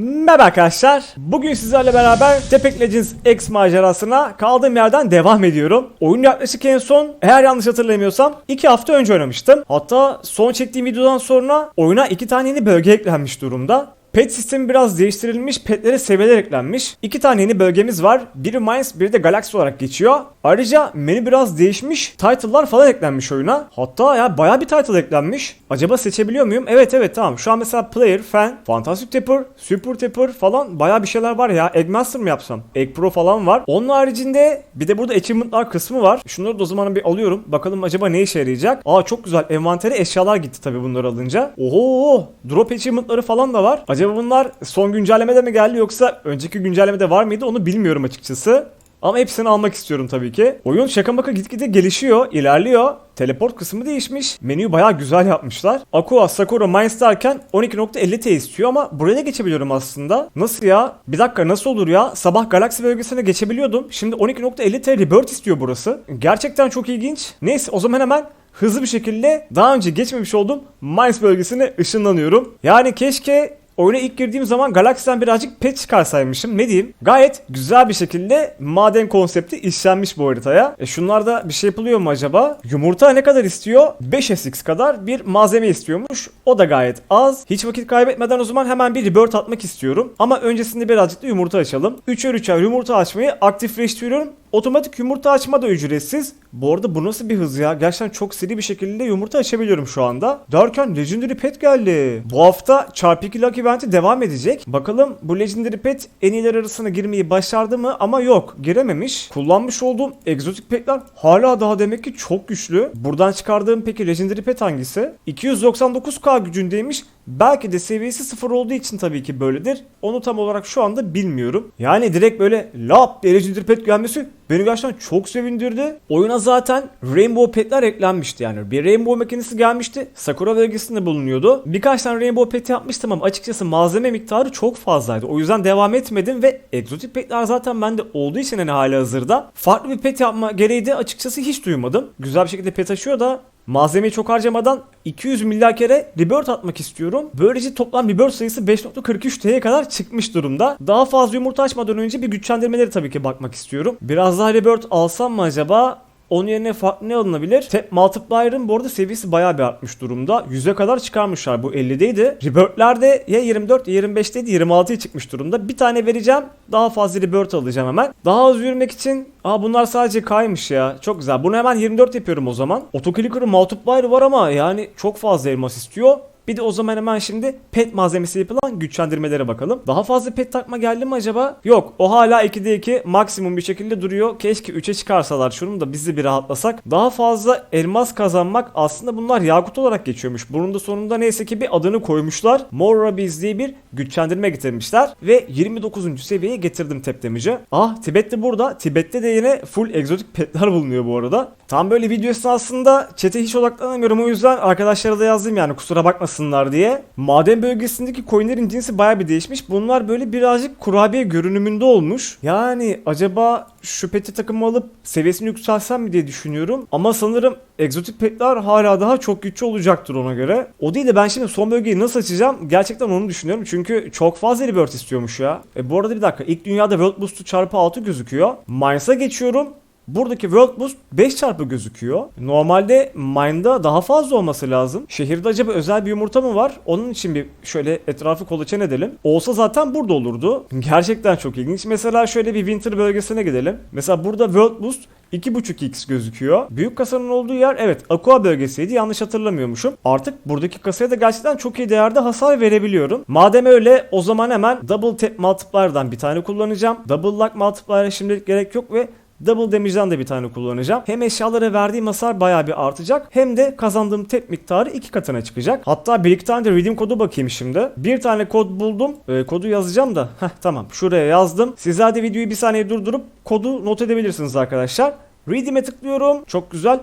Merhaba arkadaşlar. Bugün sizlerle beraber Tepek Legends X macerasına kaldığım yerden devam ediyorum. Oyun yaklaşık en son eğer yanlış hatırlamıyorsam 2 hafta önce oynamıştım. Hatta son çektiğim videodan sonra oyuna 2 tane yeni bölge eklenmiş durumda. Pet sistemi biraz değiştirilmiş, petlere seviyeler eklenmiş. İki tane yeni bölgemiz var. Biri Mines, biri de Galaxy olarak geçiyor. Ayrıca menü biraz değişmiş. Title'lar falan eklenmiş oyuna. Hatta ya baya bir title eklenmiş. Acaba seçebiliyor muyum? Evet evet tamam. Şu an mesela Player, Fan, Fantastic Tapper, Super Tapper falan baya bir şeyler var ya. Eggmaster mı yapsam? Egg Pro falan var. Onun haricinde bir de burada achievement'lar kısmı var. Şunları da o zaman bir alıyorum. Bakalım acaba ne işe yarayacak? Aa çok güzel. Envantere eşyalar gitti tabii bunları alınca. Oho! Drop achievement'ları falan da var. Acaba bunlar son güncellemede mi geldi yoksa önceki güncellemede var mıydı onu bilmiyorum açıkçası. Ama hepsini almak istiyorum tabii ki. Oyun şaka maka gitgide gelişiyor, ilerliyor. Teleport kısmı değişmiş. Menüyü bayağı güzel yapmışlar. Aqua, Sakura, Mines derken 12.50T istiyor ama buraya da geçebiliyorum aslında. Nasıl ya? Bir dakika nasıl olur ya? Sabah Galaxy bölgesine geçebiliyordum. Şimdi 12.50T Rebirth istiyor burası. Gerçekten çok ilginç. Neyse o zaman hemen hızlı bir şekilde daha önce geçmemiş olduğum Mines bölgesine ışınlanıyorum. Yani keşke Oyuna ilk girdiğim zaman Galaxy'den birazcık pet çıkarsaymışım. Ne diyeyim? Gayet güzel bir şekilde maden konsepti işlenmiş bu haritaya. E şunlarda bir şey yapılıyor mu acaba? Yumurta ne kadar istiyor? 5SX kadar bir malzeme istiyormuş. O da gayet az. Hiç vakit kaybetmeden o zaman hemen bir rebirth atmak istiyorum. Ama öncesinde birazcık da yumurta açalım. 3'er 3'er yumurta açmayı aktifleştiriyorum. Otomatik yumurta açma da ücretsiz. Bu arada bu nasıl bir hız ya? Gerçekten çok seri bir şekilde yumurta açabiliyorum şu anda. Derken Legendary Pet geldi. Bu hafta çarpı 2 Lucky Event'i devam edecek. Bakalım bu Legendary Pet en iyiler arasına girmeyi başardı mı? Ama yok girememiş. Kullanmış olduğum egzotik petler hala daha demek ki çok güçlü. Buradan çıkardığım peki Legendary Pet hangisi? 299k gücündeymiş. Belki de seviyesi sıfır olduğu için tabii ki böyledir. Onu tam olarak şu anda bilmiyorum. Yani direkt böyle lap Legendary Pet gelmesi beni gerçekten çok sevindirdi. Oyuna zaten Rainbow Pet'ler eklenmişti yani. Bir Rainbow makinesi gelmişti. Sakura bölgesinde bulunuyordu. Birkaç tane Rainbow Pet yapmıştım ama açıkçası malzeme miktarı çok fazlaydı. O yüzden devam etmedim ve egzotik petler zaten bende olduğu için hani hali hazırda. Farklı bir pet yapma gereği de açıkçası hiç duymadım. Güzel bir şekilde pet açıyor da Malzemeyi çok harcamadan 200 milyar kere rebirth atmak istiyorum. Böylece toplam rebirth sayısı 5.43T'ye kadar çıkmış durumda. Daha fazla yumurta açmadan önce bir güçlendirmeleri tabii ki bakmak istiyorum. Biraz daha rebirth alsam mı acaba? Onun yerine farklı ne alınabilir? Tap Multiplier'ın bu arada seviyesi bayağı bir artmış durumda. 100'e kadar çıkarmışlar. Bu 50'deydi. Rebirth'lerde ya 24 ya 25'teydi 26'ya çıkmış durumda. Bir tane vereceğim. Daha fazla Rebirth alacağım hemen. Daha hızlı yürümek için Aa bunlar sadece kaymış ya. Çok güzel. Bunu hemen 24 yapıyorum o zaman. Otoclicker'ın Multiplier var ama yani çok fazla elmas istiyor. Bir de o zaman hemen şimdi pet malzemesi yapılan güçlendirmelere bakalım. Daha fazla pet takma geldi mi acaba? Yok. O hala 2'de 2 maksimum bir şekilde duruyor. Keşke 3'e çıkarsalar şunu da bizi bir rahatlasak. Daha fazla elmas kazanmak aslında bunlar yakut olarak geçiyormuş. Bunun da sonunda neyse ki bir adını koymuşlar. More Rubies diye bir güçlendirme getirmişler. Ve 29. seviyeye getirdim tep damage'ı. Ah Tibet de burada. Tibet'te de yine full egzotik petler bulunuyor bu arada. Tam böyle video esnasında chat'e hiç odaklanamıyorum. O yüzden arkadaşlara da yazdım yani kusura bakmasınlar diye. Maden bölgesindeki coinlerin cinsi baya bir değişmiş. Bunlar böyle birazcık kurabiye görünümünde olmuş. Yani acaba şu peti takımı alıp seviyesini yükseltsem mi diye düşünüyorum. Ama sanırım egzotik petler hala daha çok güçlü olacaktır ona göre. O değil de ben şimdi son bölgeyi nasıl açacağım gerçekten onu düşünüyorum. Çünkü çok fazla rebirth istiyormuş ya. E bu arada bir dakika ilk dünyada World Boost'u çarpı 6 gözüküyor. Mines'a geçiyorum. Buradaki World Boost 5 çarpı gözüküyor. Normalde Mine'da daha fazla olması lazım. Şehirde acaba özel bir yumurta mı var? Onun için bir şöyle etrafı kolaçan edelim. Olsa zaten burada olurdu. Gerçekten çok ilginç. Mesela şöyle bir Winter bölgesine gidelim. Mesela burada World Boost 2.5x gözüküyor. Büyük kasanın olduğu yer evet Aqua bölgesiydi yanlış hatırlamıyormuşum. Artık buradaki kasaya da gerçekten çok iyi değerde hasar verebiliyorum. Madem öyle o zaman hemen Double Tap Multiplier'dan bir tane kullanacağım. Double Lock Multiplier'e şimdilik gerek yok ve Double Damage'den de bir tane kullanacağım. Hem eşyalara verdiğim hasar bayağı bir artacak hem de kazandığım tep miktarı iki katına çıkacak. Hatta bir iki tane de redeem kodu bakayım şimdi. Bir tane kod buldum. Ee, kodu yazacağım da. Heh, tamam şuraya yazdım. Sizler de videoyu bir saniye durdurup kodu not edebilirsiniz arkadaşlar. Redeem'e tıklıyorum. Çok güzel.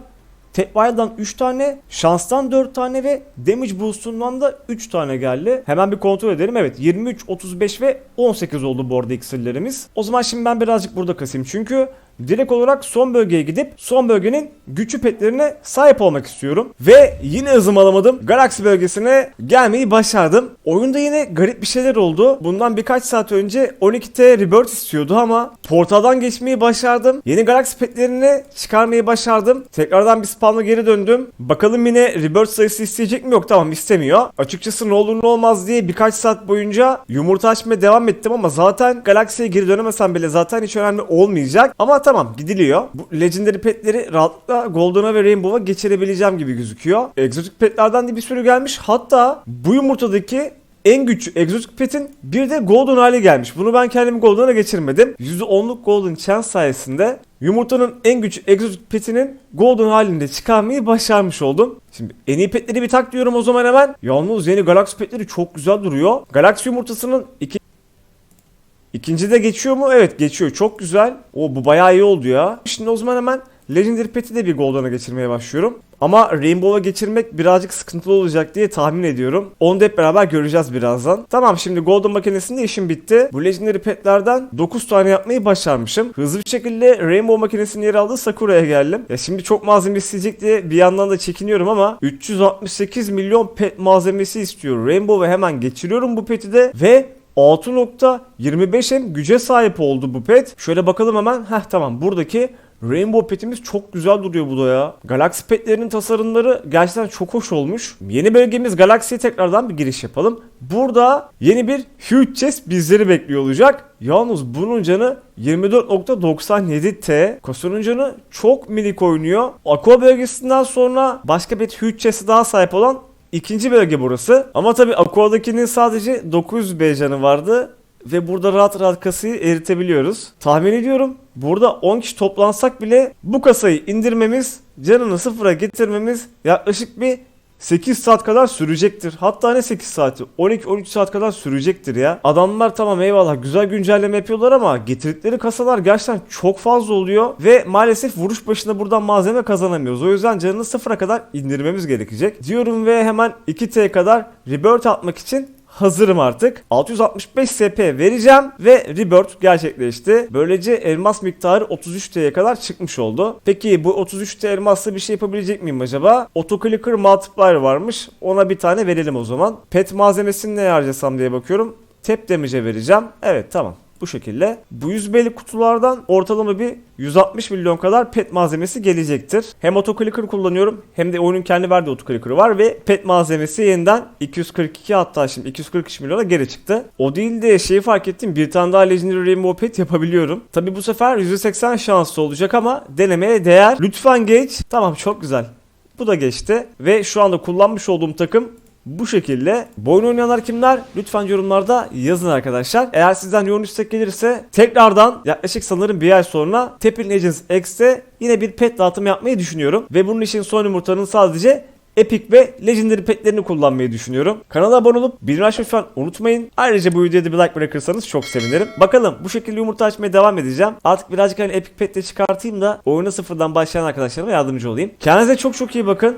Tapwild'dan 3 tane, şanstan 4 tane ve damage boost'undan da 3 tane geldi. Hemen bir kontrol edelim. Evet 23, 35 ve 18 oldu bu arada iksirlerimiz. O zaman şimdi ben birazcık burada kasayım. Çünkü direkt olarak son bölgeye gidip son bölgenin güçlü petlerine sahip olmak istiyorum. Ve yine hızımı alamadım. Galaxy bölgesine gelmeyi başardım. Oyunda yine garip bir şeyler oldu. Bundan birkaç saat önce 12T Rebirth istiyordu ama portaldan geçmeyi başardım. Yeni Galaxy petlerini çıkarmayı başardım. Tekrardan bir spawn'a geri döndüm. Bakalım yine Rebirth sayısı isteyecek mi? Yok tamam istemiyor. Açıkçası ne olur ne olmaz diye birkaç saat boyunca yumurta açmaya devam ettim ama zaten Galaxy'ye geri dönemesem bile zaten hiç önemli olmayacak. Ama tamam gidiliyor. Bu Legendary petleri rahatlıkla Golden'a ve Rainbow'a geçirebileceğim gibi gözüküyor. Egzotik petlerden de bir sürü gelmiş. Hatta bu yumurtadaki en güçlü egzotik petin bir de golden hali gelmiş. Bunu ben kendimi golden'a geçirmedim. %10'luk golden chance sayesinde yumurtanın en güçlü egzotik petinin golden halinde çıkarmayı başarmış oldum. Şimdi en iyi petleri bir tak diyorum o zaman hemen. Yalnız yeni Galaxy petleri çok güzel duruyor. Galaxy yumurtasının iki İkinci de geçiyor mu? Evet geçiyor. Çok güzel. O bu bayağı iyi oldu ya. Şimdi o zaman hemen Legendary Pet'i de bir Golden'a geçirmeye başlıyorum. Ama Rainbow'a geçirmek birazcık sıkıntılı olacak diye tahmin ediyorum. Onu da hep beraber göreceğiz birazdan. Tamam şimdi Golden makinesinde işim bitti. Bu Legendary Pet'lerden 9 tane yapmayı başarmışım. Hızlı bir şekilde Rainbow makinesinin yer aldığı Sakura'ya geldim. Ya şimdi çok malzeme isteyecek diye bir yandan da çekiniyorum ama 368 milyon pet malzemesi istiyor. Rainbow'a hemen geçiriyorum bu peti de ve 6.25M güce sahip oldu bu pet. Şöyle bakalım hemen. Heh tamam buradaki Rainbow petimiz çok güzel duruyor bu da ya. Galaxy petlerinin tasarımları gerçekten çok hoş olmuş. Yeni bölgemiz Galaxy'ye tekrardan bir giriş yapalım. Burada yeni bir Huge Chest bizleri bekliyor olacak. Yalnız bunun canı 24.97T. Kosunun canı çok minik oynuyor. Aqua bölgesinden sonra başka bir Huge Chest'e daha sahip olan İkinci bölge burası. Ama tabi Aqua'dakinin sadece 900 B vardı. Ve burada rahat rahat kasayı eritebiliyoruz. Tahmin ediyorum burada 10 kişi toplansak bile bu kasayı indirmemiz, canını sıfıra getirmemiz yaklaşık bir 8 saat kadar sürecektir. Hatta ne 8 saati? 12-13 saat kadar sürecektir ya. Adamlar tamam eyvallah güzel güncelleme yapıyorlar ama getirdikleri kasalar gerçekten çok fazla oluyor. Ve maalesef vuruş başına buradan malzeme kazanamıyoruz. O yüzden canını sıfıra kadar indirmemiz gerekecek. Diyorum ve hemen 2T kadar rebirth atmak için hazırım artık. 665 SP vereceğim ve rebirth gerçekleşti. Böylece elmas miktarı 33T'ye kadar çıkmış oldu. Peki bu 33T elmasla bir şey yapabilecek miyim acaba? Autoclicker multiplier varmış. Ona bir tane verelim o zaman. Pet malzemesini ne harcasam diye bakıyorum. Tep damage'e vereceğim. Evet tamam bu şekilde. Bu 100 B'lik kutulardan ortalama bir 160 milyon kadar pet malzemesi gelecektir. Hem autoclicker kullanıyorum hem de oyunun kendi verdiği autoclicker'ı var ve pet malzemesi yeniden 242 hatta şimdi 243 milyona geri çıktı. O değil de şeyi fark ettim bir tane daha Legendary Rainbow Pet yapabiliyorum. Tabi bu sefer %80 şanslı olacak ama denemeye değer. Lütfen geç. Tamam çok güzel. Bu da geçti ve şu anda kullanmış olduğum takım bu şekilde. Bu oyunu oynayanlar kimler? Lütfen yorumlarda yazın arkadaşlar. Eğer sizden yorum istek gelirse tekrardan yaklaşık sanırım bir ay sonra Tepin Legends X'te yine bir pet dağıtımı yapmayı düşünüyorum. Ve bunun için son yumurtanın sadece Epic ve Legendary petlerini kullanmayı düşünüyorum. Kanala abone olup bildirim açmayı lütfen unutmayın. Ayrıca bu videoya da bir like bırakırsanız çok sevinirim. Bakalım bu şekilde yumurta açmaya devam edeceğim. Artık birazcık hani Epic petle çıkartayım da oyuna sıfırdan başlayan arkadaşlarıma yardımcı olayım. Kendinize çok çok iyi bakın.